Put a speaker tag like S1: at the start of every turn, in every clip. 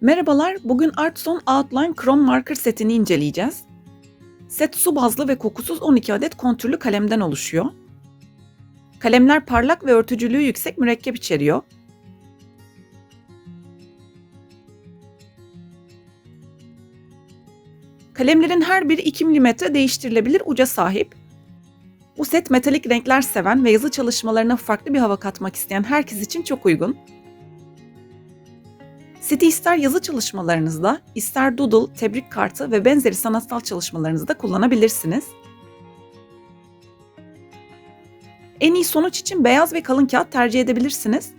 S1: Merhabalar, bugün Artson Outline Chrome Marker setini inceleyeceğiz. Set su bazlı ve kokusuz 12 adet kontürlü kalemden oluşuyor. Kalemler parlak ve örtücülüğü yüksek mürekkep içeriyor. Kalemlerin her biri 2 mm değiştirilebilir uca sahip. Bu set metalik renkler seven ve yazı çalışmalarına farklı bir hava katmak isteyen herkes için çok uygun. Seti ister yazı çalışmalarınızda, ister doodle, tebrik kartı ve benzeri sanatsal çalışmalarınızda kullanabilirsiniz. En iyi sonuç için beyaz ve kalın kağıt tercih edebilirsiniz.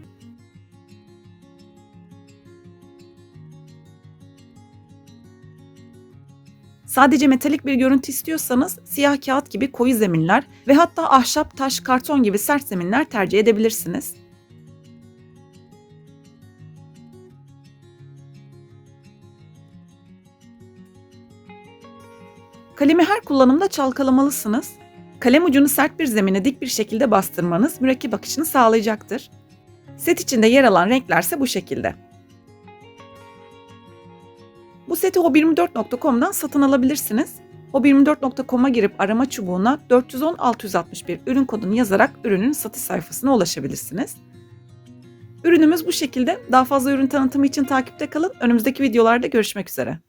S1: Sadece metalik bir görüntü istiyorsanız siyah kağıt gibi koyu zeminler ve hatta ahşap, taş, karton gibi sert zeminler tercih edebilirsiniz. Kalemi her kullanımda çalkalamalısınız. Kalem ucunu sert bir zemine dik bir şekilde bastırmanız mürekkep akışını sağlayacaktır. Set içinde yer alan renklerse bu şekilde. Bu seti hobi24.com'dan satın alabilirsiniz. Hobi24.com'a girip arama çubuğuna 410-661 ürün kodunu yazarak ürünün satış sayfasına ulaşabilirsiniz. Ürünümüz bu şekilde. Daha fazla ürün tanıtımı için takipte kalın. Önümüzdeki videolarda görüşmek üzere.